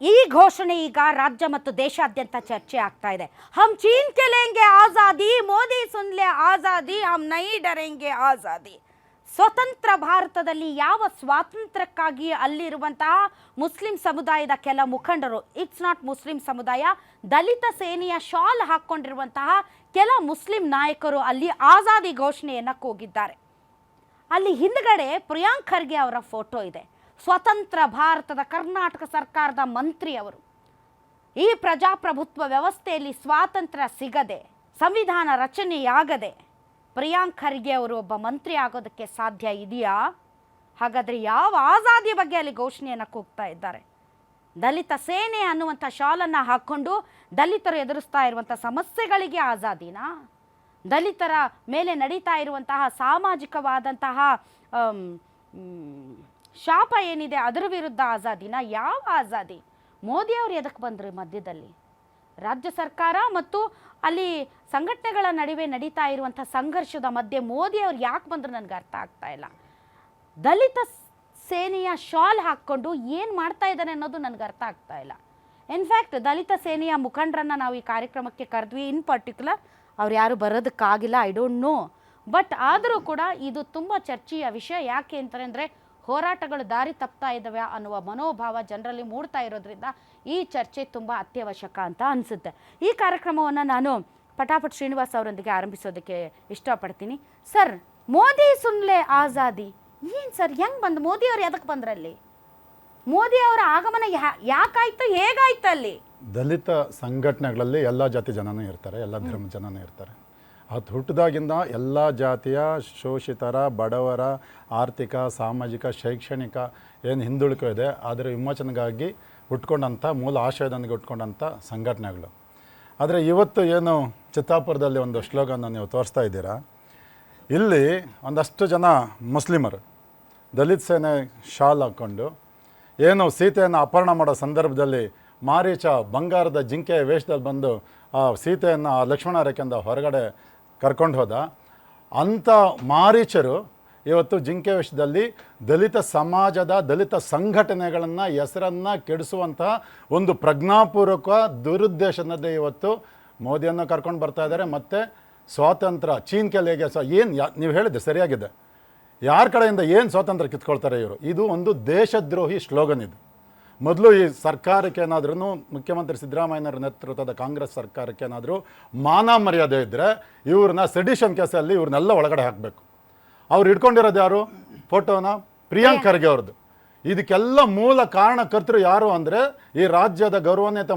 ಈ ಘೋಷಣೆ ಈಗ ರಾಜ್ಯ ಮತ್ತು ದೇಶಾದ್ಯಂತ ಚರ್ಚೆ ಆಗ್ತಾ ಇದೆ. ಹಮ್ ಚೀನ್ ಕೆಲೆಂಗೆ ಆಜಾದಿ, ಮೋದಿ ಸುನ್ಲೆ ಆಜಾದಿ, ಹಮ್ ನೈ ಡರೆಂಗೆ ಆಜಾದಿ. ಸ್ವತಂತ್ರ ಭಾರತದಲ್ಲಿ ಯಾವ ಸ್ವಾತಂತ್ರ್ಯಕ್ಕಾಗಿ ಅಲ್ಲಿರುವಂತಹ ಮುಸ್ಲಿಂ ಸಮುದಾಯದ ಕೆಲ ಮುಖಂಡರು, ಇಟ್ಸ್ ನಾಟ್ ಮುಸ್ಲಿಂ ಸಮುದಾಯ, ದಲಿತ ಸೇನೆಯ ಶಾಲ್ ಹಾಕ್ಕೊಂಡಿರುವಂತಹ ಕೆಲ ಮುಸ್ಲಿಂ ನಾಯಕರು ಅಲ್ಲಿ ಆಜಾದಿ ಘೋಷಣೆಯನ್ನು ಕೂಗಿದ್ದಾರೆ. ಅಲ್ಲಿ ಹಿಂದ್ಗಡೆ ಪ್ರಿಯಾಂಕ್ ಖರ್ಗೆ ಅವರ ಫೋಟೋ ಇದೆ. ಸ್ವತಂತ್ರ ಭಾರತದ ಕರ್ನಾಟಕ ಸರ್ಕಾರದ ಮಂತ್ರಿ ಅವರು. ಈ ಪ್ರಜಾಪ್ರಭುತ್ವ ವ್ಯವಸ್ಥೆಯಲ್ಲಿ ಸ್ವಾತಂತ್ರ್ಯ ಸಿಗದೆ, ಸಂವಿಧಾನ ರಚನೆಯಾಗದೆ ಪ್ರಿಯಾಂಕ್ ಖರ್ಗೆ ಅವರು ಒಬ್ಬ ಮಂತ್ರಿ ಆಗೋದಕ್ಕೆ ಸಾಧ್ಯ ಇದೆಯಾ? ಹಾಗಾದರೆ ಯಾವ ಆಜಾದಿ ಬಗ್ಗೆ ಅಲ್ಲಿ ಘೋಷಣೆಯನ್ನು ಕೂಗ್ತಾ ಇದ್ದಾರೆ? ದಲಿತ ಸೇನೆ ಅನ್ನುವಂಥ ಶಾಲನ್ನು ಹಾಕ್ಕೊಂಡು ದಲಿತರು ಎದುರಿಸ್ತಾ ಇರುವಂಥ ಸಮಸ್ಯೆಗಳಿಗೆ ಆಜಾದಿನಾ? ದಲಿತರ ಮೇಲೆ ನಡೀತಾ ಇರುವಂತಹ ಸಾಮಾಜಿಕವಾದಂತಹ ಶಾಪ ಏನಿದೆ ಅದರ ವಿರುದ್ಧ ಆಜಾದಿನ? ಯಾವ ಆಜಾದಿ? ಮೋದಿಯವರು ಎದಕ್ಕೆ ಬಂದರು ಮಧ್ಯದಲ್ಲಿ? ರಾಜ್ಯ ಸರ್ಕಾರ ಮತ್ತು ಅಲ್ಲಿ ಸಂಘಟನೆಗಳ ನಡುವೆ ನಡೀತಾ ಇರುವಂಥ ಸಂಘರ್ಷದ ಮಧ್ಯೆ ಮೋದಿಯವರು ಯಾಕೆ ಬಂದರು ನನಗೆ ಅರ್ಥ ಆಗ್ತಾ ಇಲ್ಲ. ದಲಿತ ಸೇನೆಯ ಶಾಲ್ ಹಾಕ್ಕೊಂಡು ಏನು ಮಾಡ್ತಾ ಇದ್ದಾನೆ ಅನ್ನೋದು ನನಗೆ ಅರ್ಥ ಆಗ್ತಾ ಇಲ್ಲ. ಇನ್ಫ್ಯಾಕ್ಟ್ ದಲಿತ ಸೇನೆಯ ಮುಖಂಡರನ್ನ ನಾವು ಈ ಕಾರ್ಯಕ್ರಮಕ್ಕೆ ಕರೆದ್ವಿ. ಇನ್ ಪರ್ಟಿಕ್ಯುಲರ್ ಅವ್ರು ಯಾರು ಬರೋದಕ್ಕಾಗಿಲ್ಲ ಐ ಡೋಂಟ್ ನೋ ಬಟ್ ಆದರೂ ಕೂಡ ಇದು ತುಂಬ ಚರ್ಚೆಯ ವಿಷಯ. ಯಾಕೆ ಅಂತಂದರೆ ಹೋರಾಟಗಳು ದಾರಿ ತಪ್ತಾ ಇದ್ದಾವೆ ಅನ್ನುವ ಮನೋಭಾವ ಜನರಲ್ಲಿ ಮೂಡ್ತಾ ಇರೋದ್ರಿಂದ ಈ ಚರ್ಚೆ ತುಂಬ ಅತ್ಯವಶ್ಯಕ ಅಂತ ಅನಿಸುತ್ತೆ. ಈ ಕಾರ್ಯಕ್ರಮವನ್ನು ನಾನು ಪಟಾಪಟ್ ಶ್ರೀನಿವಾಸ್ ಅವರೊಂದಿಗೆ ಆರಂಭಿಸೋದಕ್ಕೆ ಇಷ್ಟಪಡ್ತೀನಿ. ಸರ್, ಮೋದಿ ಸುನ್ಲೆ ಆಜಾದಿ? ಏನು ಸರ್, ಹೆಂಗೆ ಬಂದು ಮೋದಿ ಅವ್ರು ಎದಕ್ಕೆ ಬಂದ್ರಲ್ಲಿ? ಮೋದಿ ಅವರ ಆಗಮನ ಯಾಕಾಯ್ತು, ಹೇಗಾಯ್ತು ಅಲ್ಲಿ? ದಲಿತ ಸಂಘಟನೆಗಳಲ್ಲಿ ಎಲ್ಲ ಜಾತಿ ಜನನೂ ಇರ್ತಾರೆ, ಎಲ್ಲ ಧರ್ಮ ಜನನೂ ಇರ್ತಾರೆ. ಅದು ಹುಟ್ಟಿದಾಗಿಂದ ಎಲ್ಲ ಜಾತಿಯ ಶೋಷಿತರ, ಬಡವರ, ಆರ್ಥಿಕ, ಸಾಮಾಜಿಕ, ಶೈಕ್ಷಣಿಕ ಏನು ಹಿಂದುಳಿಕೆ ಇದೆ ಆದರೆ ವಿಮೋಚನೆಗಾಗಿ ಹುಟ್ಕೊಂಡಂಥ ಮೂಲ ಆಶಯದೊಂದಿಗೆ ಹುಟ್ಕೊಂಡಂಥ ಸಂಘಟನೆಗಳು. ಆದರೆ ಇವತ್ತು ಏನು ಚಿತ್ತಾಪುರದಲ್ಲಿ ಒಂದು ಶ್ಲೋಗನ ನೀವು ತೋರಿಸ್ತಾ ಇದ್ದೀರಾ? ಇಲ್ಲಿ ಒಂದಷ್ಟು ಜನ ಮುಸ್ಲಿಮರು ದಲಿತ ಸೇನೆ ಶಾಲ್ ಹಾಕ್ಕೊಂಡು ಏನು ಸೀತೆಯನ್ನು ಅಪಹರಣ ಮಾಡೋ ಸಂದರ್ಭದಲ್ಲಿ ಮಾರೀಚ ಬಂಗಾರದ ಜಿಂಕೆಯ ವೇಷದಲ್ಲಿ ಬಂದು ಆ ಸೀತೆಯನ್ನು ಆ ಲಕ್ಷ್ಮಣ ರೇಖೆಯಿಂದ ಹೊರಗಡೆ ಕರ್ಕೊಂಡು ಹೋದ. ಅಂಥ ಮಾರೀಚರು ಇವತ್ತು ಜಿಂಕೆ ವಿಷಯದಲ್ಲಿ ದಲಿತ ಸಮಾಜದ ದಲಿತ ಸಂಘಟನೆಗಳನ್ನು ಹೆಸರನ್ನು ಕೆಡಿಸುವಂತಹ ಒಂದು ಪ್ರಜ್ಞಾಪೂರ್ವಕ ದುರುದ್ದೇಶನದೇ ಇವತ್ತು ಮೋದಿಯನ್ನು ಕರ್ಕೊಂಡು ಬರ್ತಾ ಇದ್ದಾರೆ. ಮತ್ತು ಸ್ವಾತಂತ್ರ್ಯ, ಚೀನ್ ಕೆಲೆಗೆ ಸ, ಏನು ಯಾ, ನೀವು ಹೇಳಿದೆ ಸರಿಯಾಗಿದೆ. ಯಾರ ಕಡೆಯಿಂದ ಏನು ಸ್ವಾತಂತ್ರ್ಯ ಕಿತ್ಕೊಳ್ತಾರೆ ಇವರು? ಇದು ಒಂದು ದೇಶದ್ರೋಹಿ ಸ್ಲೋಗನ್ ಇದು. ಮೊದಲು ಈ ಸರ್ಕಾರಕ್ಕೆ ಏನಾದ್ರೂ ಮುಖ್ಯಮಂತ್ರಿ ಸಿದ್ದರಾಮಯ್ಯನವರ ನೇತೃತ್ವದ ಕಾಂಗ್ರೆಸ್ ಸರ್ಕಾರಕ್ಕೆ ಏನಾದರೂ ಮಾನ ಮರ್ಯಾದೆ ಇದ್ದರೆ ಇವ್ರನ್ನ ಸೆಡಿಷನ್ ಕೇಸಲ್ಲಿ ಇವ್ರನ್ನೆಲ್ಲ ಒಳಗಡೆ ಹಾಕಬೇಕು. ಅವ್ರು ಇಟ್ಕೊಂಡಿರೋದು ಯಾರು? ಫೋಟೋನ? ಪ್ರಿಯಾಂಕ್ ಖರ್ಗೆ ಅವ್ರದ್ದು. ಇದಕ್ಕೆಲ್ಲ ಮೂಲ ಕಾರಣಕರ್ತರು ಯಾರು ಅಂದರೆ ಈ ರಾಜ್ಯದ ಗೌರವಾನ್ವಿತ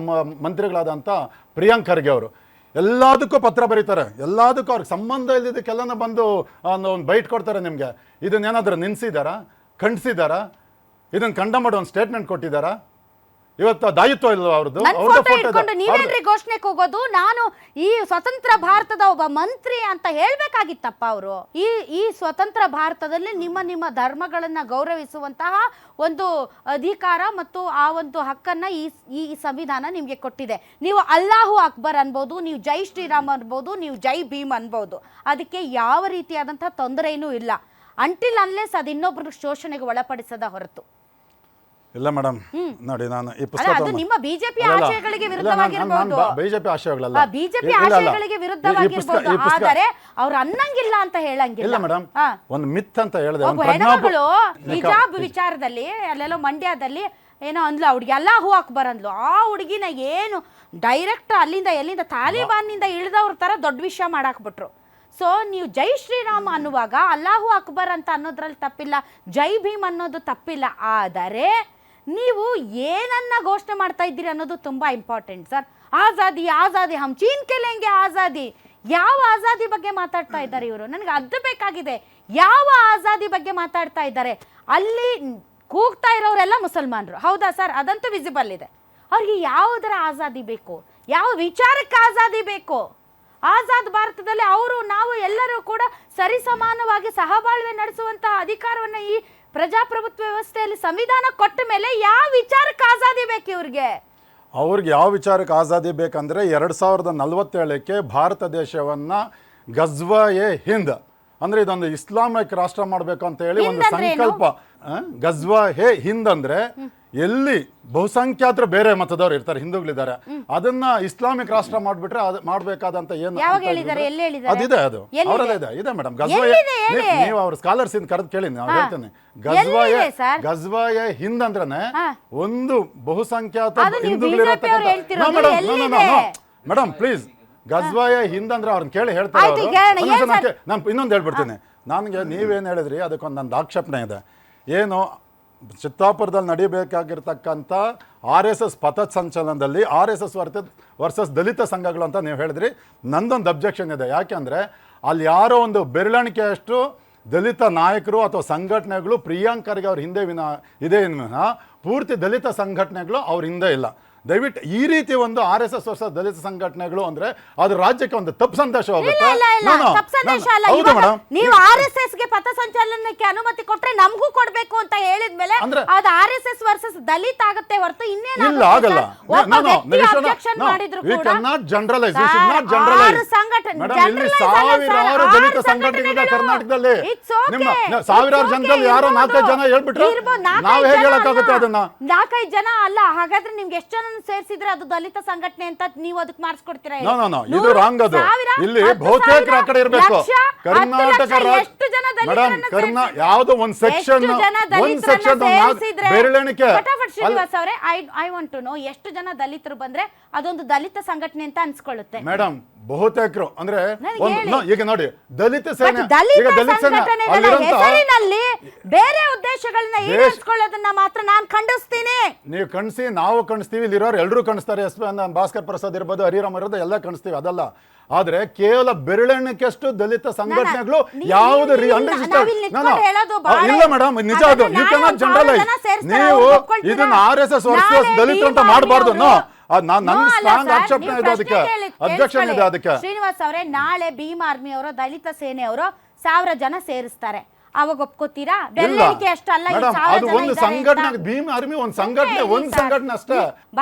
ಮಂತ್ರಿಗಳಾದಂಥ ಪ್ರಿಯಾಂಕ್ ಖರ್ಗೆ ಅವರು. ಎಲ್ಲದಕ್ಕೂ ಪತ್ರ ಬರೀತಾರೆ. ಎಲ್ಲದಕ್ಕೂ ಅವ್ರಿಗೆ ಸಂಬಂಧ ಇಲ್ಲದಕ್ಕೆಲ್ಲನ ಬಂದು ಒಂದು ಬೈಟ್ ಕೊಡ್ತಾರೆ ನಿಮಗೆ. ಇದನ್ನೇನಾದರೂ ನಿನ್ಸಿದಾರಾ? ಖಂಡಿಸಿದಾರಾ? ಇದನ್ನು ಕಂಡ ಮಾಡಿ ಒಂದು ಸ್ಟೇಟ್ಮೆಂಟ್ ಕೊಟ್ಟಿದ್ದಾರಾ? ಇವತ್ತು ದಾಯಿತ್ವ ಇಲ್ವಾ ಅವ್ರದ್ದು? ಫೋಟೋ ಇಟ್ಕೊಂಡು ನೀವೇನ್ರಿ ಘೋಷಣೆ ಹೋಗೋದು ನಾನು ಈ ಸ್ವತಂತ್ರ ಭಾರತದ ಒಬ್ಬ ಮಂತ್ರಿ ಅಂತ ಹೇಳ್ಬೇಕಾಗಿತ್ತಪ್ಪ ಅವರು. ಈ ಈ ಸ್ವತಂತ್ರ ಭಾರತದಲ್ಲಿ ನಿಮ್ಮ ನಿಮ್ಮ ಧರ್ಮಗಳನ್ನ ಗೌರವಿಸುವಂತಹ ಒಂದು ಅಧಿಕಾರ ಮತ್ತು ಆ ಒಂದು ಹಕ್ಕನ್ನ ಈ ಈ ಸಂವಿಧಾನ ನಿಮಗೆ ಕೊಟ್ಟಿದೆ. ನೀವು ಅಲ್ಲಾಹು ಅಕ್ಬರ್ ಅನ್ಬೋದು ನೀವು ಜೈ ಶ್ರೀರಾಮ್ ಅನ್ಬೋದು ನೀವು ಜೈ ಭೀಮ್ ಅನ್ಬೋದು. ಅದಕ್ಕೆ ಯಾವ ರೀತಿಯಾದಂತಹ ತೊಂದರೆಯೂ ಇಲ್ಲ. ಅಂಟಿಲ್ ಅನ್ಲೆಸ್ ಅದು ಇನ್ನೊಬ್ರ ಶೋಷಣೆಗೆ ಒಳಪಡಿಸದ ಹೊರತು. ಇಲ್ಲ ಮೇಡಮ್ ನೋಡಿ ನಾನು ಈ ಪುಸ್ತಕ ಅದು ನಿಮ್ಮ ಬಿಜೆಪಿ. ಆಶಯಗಳಿಗೆ ವಿರುದ್ಧವಾಗಿರಬಹುದು ಬಿಜೆಪಿ ಆಶಯಗಳಲ್ಲ. ಬಿಜೆಪಿ. ಆಶಯಗಳಿಗೆ ವಿರುದ್ಧವಾಗಿರಬಹುದು ಆದರೆ ಅವರು ಅನ್ನಂಗಿಲ್ಲ ಅಂತ ಹೇಳಂಗಿಲ್ಲ. ಇಲ್ಲ ಮೇಡಮ್. ಒಂದು ಮಿತ್ ಅಂತ ಹೇಳಿದೆ. ಪ್ರಜ್ಞಾಪೂ- ಹಿಜಾಬ್ ವಿಚಾರದಲ್ಲಿ ಅಲ್ಲೆಲ್ಲೋ ಮಂಡ್ಯದಲ್ಲಿ ಏನೋ ಅಂದ್ಲು ಆ ಹುಡುಗಿ ಹೂ ಅಕ್ಬರ್ ಅಂದ್ಲು ಆ ಹುಡುಗಿನ ಏನು ಡೈರೆಕ್ಟ್ ಅಲ್ಲಿಂದ ಎಲ್ಲಿಂದ ತಾಲಿಬಾನ್ನಿಂದ ಇಳಿದವ್ರ ತರ ದೊಡ್ಡ ವಿಷಯ ಮಾಡಾಕ್ಬಿಟ್ರು. ಸೊ ನೀವು ಜೈ ಶ್ರೀರಾಮ್ ಅನ್ನುವಾಗ ಅಲ್ಲಾಹು ಅಕ್ಬರ್ ಅಂತ ಅನ್ನೋದ್ರಲ್ಲಿ ತಪ್ಪಿಲ್ಲ ಜೈ ಭೀಮ್ ಅನ್ನೋದು ತಪ್ಪಿಲ್ಲ. ಆದರೆ ನೀವು ಏನನ್ನ ಘೋಷಣೆ ಮಾಡ್ತಾ ಇದ್ದೀರಿ ಅನ್ನೋದು ತುಂಬಾ ಇಂಪಾರ್ಟೆಂಟ್ ಸರ್ ಆಜಾದಿ ಆಜಾದಿ, ಹಮ್ ಚೀನ್ ಕೆಲೆಂಗೆ ಆಜಾದಿ. ಯಾವ ಆಜಾದಿ ಬಗ್ಗೆ ಮಾತಾಡ್ತಾ ಇದ್ದಾರೆ ಇವರು? ನನಗೆ ಅದು ಬೇಕಾಗಿದೆ. ಯಾವ ಆಜಾದಿ ಬಗ್ಗೆ ಮಾತಾಡ್ತಾ ಇದ್ದಾರೆ? ಅಲ್ಲಿ ಕೂಗ್ತಾ ಇರೋರೆಲ್ಲ ಮುಸಲ್ಮಾನರು. ಹೌದಾ ಸರ್ ಅದಂತೂ ವಿಸಿಬಲ್ ಇದೆ. ಅವ್ರಿಗೆ ಯಾವುದರ ಆಜಾದಿ ಬೇಕು? ಯಾವ ವಿಚಾರಕ್ಕೆ ಆಜಾದಿ ಬೇಕು? ಆಜಾದ್ ಭಾರತದಲ್ಲಿ ಅವರು, ನಾವು ಎಲ್ಲರೂ ಕೂಡ ಸರಿಸಮಾನವಾಗಿ ಸಹಬಾಳ್ವೆ ನಡೆಸುವಂತಹ ಅಧಿಕಾರವನ್ನು ಈ ಪ್ರಜಾಪ್ರಭುತ್ವ ವ್ಯವಸ್ಥೆಯಲ್ಲಿ ಸಂವಿಧಾನ ಕೊಟ್ಟ ಮೇಲೆ ಯಾವ ವಿಚಾರಕ್ಕೆ ಆಜಾದಿ ಬೇಕು ಇವ್ರಿಗೆ? ಅವ್ರಿಗೆ ಯಾವ ವಿಚಾರಕ್ಕೆ ಆಜಾದಿ ಬೇಕಂದ್ರೆ ಎರಡು ಸಾವಿರದ ನಲವತ್ತೇಳಕ್ಕೆ ಭಾರತ ದೇಶವನ್ನ ಗಜ್ವಾ ಎ ಹಿಂದ್ ಅಂದ್ರೆ ಇದೊಂದು ಇಸ್ಲಾಮಿಕ್ ರಾಷ್ಟ್ರ ಮಾಡಬೇಕು ಅಂತ ಹೇಳಿ ಒಂದು? ಸಂಕಲ್ಪ. ಗಜ್ವ ಗಜ್ವಾ ಹೇ ಹಿಂದ್ ಅಂದ್ರೆ ಎಲ್ಲಿ ಬಹುಸಂಖ್ಯಾತರು ಬೇರೆ ಮತದವ್ರು ಇರ್ತಾರೆ ಹಿಂದೂಗಳಿದ್ದಾರೆ. ಅದನ್ನ ಇಸ್ಲಾಮಿಕ್ ರಾಷ್ಟ್ರ ಮಾಡ್ಬಿಟ್ರೆ ಅದು ಮಾಡ್ಬೇಕಾದಂತ ಏನು ಯಾವಾಗ ಅಂತ ಹೇಳಿದ್ದಾರೆ? ಇದ್ರೆ- ಎಲ್ಲಿ ಹೇಳಿದ್ದಾರೆ? ಅದಿದೆ ಅದು. ಅವರದೇ ಅವರಲ್ಲೇ ಇದೆ. ಇದೆ ಮೇಡಮ್. ಗಜ್ವಾಯ ಎಲ್ಲಿದೆ? ಹೇಳಿ? ನೀವು ಅವ್ರ ಸ್ಕಾಲರ್ಸ್ ಇಂದ ಕರೆದು ಕೇಳಿ ನಾವು ಹೇಳ್ತೇನೆ. ಗಜ್ವಾಯ ಎಲ್ಲಿದೆ? ಗಜ್ವಾಯ ಹಿಂದ್ ಅಂದ್ರೆ ಹಾ. ಒಂದು ಬಹುಸಂಖ್ಯಾತ ಅದು ನೀವು ಹಿಂದೂಗಳಿರೋ BJP ಹೇಳ್ತಿರೋದು. ಎಲ್ಲಿದೆ? ಮೇಡಮ್ ಪ್ಲೀಸ್ ಗಜ್ವಾಯ ಹಿಂದಂದ್ರೆ ಅವ್ರನ್ನ ಕೇಳಿ ಹೇಳ್ತಾರೆ ಆಯ್ತು. ಏನ್ ನಾನು ಇನ್ನೊಂದು ಹೇಳ್ಬಿಡ್ತೀನಿ. ನನಗೆ ನೀವೇನು ಹೇಳಿದ್ರಿ? ಅದಕ್ಕೊಂದು ನಂದು ಆಕ್ಷೇಪಣೆ ಇದೆ. ಏನು ಚಿತ್ತಾಪುರದಲ್ಲಿ ನಡೀಬೇಕಾಗಿರ್ತಕ್ಕಂಥ ಆರ್ ಎಸ್ ಎಸ್ ಪಥಸಂಚಲನದಲ್ಲಿ ಆರ್ ಎಸ್ ಎಸ್ ವರ್ತ ವರ್ಸಸ್ ದಲಿತ ಸಂಘಗಳು ಅಂತ ನೀವು ಹೇಳಿದ್ರಿ. ನಂದೊಂದು ಅಬ್ಜೆಕ್ಷನ್ ಇದೆ. ಯಾಕೆಂದರೆ ಅಲ್ಲಿ ಯಾರೋ ಒಂದು ಬೆರಳಿಕೆಯಷ್ಟು ದಲಿತ ನಾಯಕರು ಅಥವಾ ಸಂಘಟನೆಗಳು ಪ್ರಿಯಾಂಕ್ ಖರ್ಗೆ ಅವ್ರ ಹಿಂದೆ ವಿನ ಇದೆ ವಿನ. ಪೂರ್ತಿ ದಲಿತ ಸಂಘಟನೆಗಳು ಅವ್ರ ಹಿಂದೆ ಇಲ್ಲ. ದಯವಿಟ್ಟು ಈ ರೀತಿ ಒಂದು ಆರ್ ಎಸ್ ಎಸ್ ವರ್ಷ ದಲಿತ ಸಂಘಟನೆಗಳು ಅಂದ್ರೆ ಅದು ರಾಜ್ಯಕ್ಕೆ ಒಂದು ತಪ್ಪು ಸಂದೇಶ ಹೋಗುತ್ತೆ. ಅದು ಆರ್ ಎಸ್ ಎಸ್ ವರ್ಸಸ್ ದಲಿತ ಆಗುತ್ತೆ ಹೊರತು ಇನ್ನೇನು ಇಲ್ಲ ಆಗಲ್ಲ ಒಬ್ಬ ವ್ಯಕ್ತಿ objection ಮಾಡಿದ್ರು ವಿ ಕೂಡ can not generalise we sir, should not ಆರು ಜನರಲೈಸ್ ಸಂಘಟನೆ- ಸಾವಿರಾರು ದಲಿತ. ಕರ್ನಾಟಕದಲ್ಲಿ ನಿಮ್ಮ ಜನದಲ್ಲಿ ಯಾರೋ ನಾಲ್ಕೈದು ಜನ ಹೇಳ್ಬಿಟ್ರು ನಾವು ಹೇಗೆ ಜನ ಹೇಳಕ್ಕಾಗುತ್ತೆ ಅದನ್ನ ನಾಲ್ಕೈದು ಜನ ಅಲ್ಲ ಹಾಗಾದ್ರೆ ನಿಮ್ಗೆ ಎಷ್ಟು ಜನ ಸೇರಿಸಿದ್ರೆ ಅದು ದಲಿತ ಸಂಘಟನೆ ಅಂತ ನೀವು ಅದಕ್ಕೆ ಮಾಡಿಸ್ಕೊಡ್ತೀರಾ. ಇದು ರಾಂಗ್ ಅದು. ಇಲ್ಲಿ ಬಹುತೇಕರ ಕಡೆ ಇರ್ಬೇಕು. ಕರ್ನಾಟಕ ಮೇಡಮ್ ಕರ್ನಾ? ಯಾವುದೋ ಒಂದ್ ಸೆಕ್ಷನ್ ಒಂದ್ ಸೆಕ್ಷನ್? ಬೆರಳೆಣಿಕೆ. ಶ್ರೀನಿವಾಸ್ ಅವರೇ I I want to know ಎಷ್ಟು ಜನ ದಲಿತರು ಬಂದ್ರೆ ಅದೊಂದು ದಲಿತ ಸಂಘಟನೆ ಅಂತ ಅನ್ಸ್ಕೊಳ್ಳುತ್ತೆ. ಮೇಡಮ್ ಬಹುತೇಕರು ಅಂದ್ರೆ ಈಗ ನೋಡಿ ದಲಿತ ಸೇನೆ ದಲಿತ ಈಗ ದಲಿತ ಸೇನೆ ಸಂಘಟನೆಗಳ ಹೆಸರಿನಲ್ಲಿ ಬೇರೆ ಉದ್ದೇಶಗಳನ್ನ ಈಡೇರಿಸಿಕೊಳ್ಳೋದನ್ನ ಮಾತ್ರ ನಾನು ಖಂಡಿಸ್ತೀನಿ. ನೀವು ಕಣ್ಸಿ ನಾವು ಕಣಿಸ್ತೀವಿ ಇಲ್ಲಿರೋರು ಎಲ್ಲರೂ ಕಣಿಸ್ತಾರೆ ಎಸ್ ಭಾಸ್ಕರ್ ಪ್ರಸಾದ್ ಇರ್ಬೋದು ಹರಿರಾಮ್ ಇರೋದು ಎಲ್ಲ ಕಣಿಸ್ತೀವಿ ಅದಲ್ಲ. ಆದ್ರೆ ಕೇವಲ ಬೆರಳೆಣ್ಣಕ್ಕೆಷ್ಟು ದಲಿತ ಸಂಘಟನೆಗಳು ಯಾವ್ದು ಇಲ್ಲ ಮೇಡಮ್ ನಿಜ ಅದು. ಯು ಕೆನಾಟ್ ಜನರಲೈಸ್ ನೀವು ಇದನ್ನ ಆರ್ ಎಸ್ ಎಸ್ ದಲಿತ ಅಂತ. ಮಾಡಬಾರ್ದು. ನನ್ನ ಸ್ಟ್ರಾಂಗ್ ಆಕ್ಷೇಪಣೆ ಇದೆ ಅದಕ್ಕೆ. ಅಬ್ಜೆಕ್ಷನ್ ಇದೆ ಅದಕ್ಕೆ ಶ್ರೀನಿವಾಸ್ ಅವರೇ ನಾಳೆ ಭೀಮ್ ಆರ್ಮಿ ಅವರು ದಲಿತ ಸೇನೆ ಅವರು ಸಾವಿರ ಜನ ಸೇರಿಸ್ತಾರೆ. ಅವಾಗ ಒಪ್ಕೋತೀರಾ? ಬೆರಳಿಕೆ ಅಷ್ಟಲ್ಲ ಅದು ಒಂದು ಸಂಘಟನೆ. ಭೀಮ್ ಆರ್ಮಿ ಒಂದು ಸಂಘಟನೆ ಒಂದು ಸಂಘಟನೆ ಅಷ್ಟೇ.